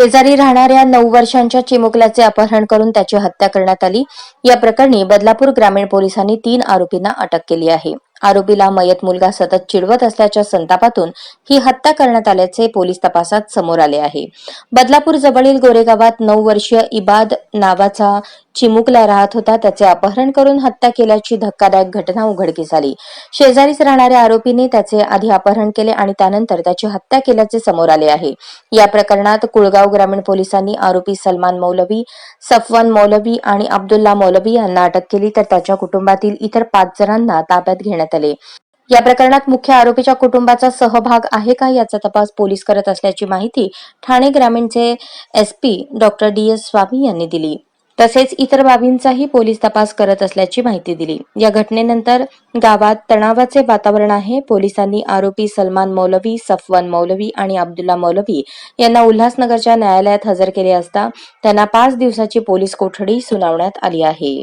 शेजारी राहणाऱ्या नऊ वर्षांच्या चिमुकल्याचे अपहरण करून त्याची हत्या करण्यात आली. या प्रकरणी बदलापूर ग्रामीण पोलिसांनी तीन आरोपींना अटक केली आहे. आरोपीला मयत मुलगा सतत चिडवत असल्याच्या संतापातून ही हत्या करण्यात आल्याचे पोलीस तपासात समोर आले आहे. बदलापूर जवळील गोरेगावात नऊ वर्षीय इबाद नावाचा चिमुकला राहत होता. त्याचे अपहरण करून हत्या केल्याची धक्कादायक घटना उघडकीस आली. शेजारीच राहणाऱ्या आरोपीने त्याचे आधी अपहरण केले आणि त्यानंतर त्याची हत्या केल्याचे समोर आले आहे. या प्रकरणात कुळगाव ग्रामीण पोलिसांनी आरोपी सलमान मौलवी सफवान मौलवी आणि अब्दुल्ला मौलवी यांना अटक केली तर त्याच्या कुटुंबातील इतर पाच जणांना ताब्यात घेण्यात आले. या प्रकरणात मुख्य आरोपीच्या कुटुंबाचा सहभाग आहे का याचा तपास पोलीस करत असल्याची माहिती ठाणे ग्रामीणचे SP doctor D S Swami यांनी दिली. तसेच इतर बाबींचाही पोलीस तपास करत असल्याची माहिती दिली. या घटनेनंतर गावात तणावाचे वातावरण आहे. पोलिसांनी आरोपी सलमान मौलवी सफवान मौलवी आणि अब्दुल्ला मौलवी यांना उल्हासनगरच्या न्यायालयात हजर केले असता त्यांना पाच दिवसाची पोलीस कोठडी सुनावण्यात आली आहे.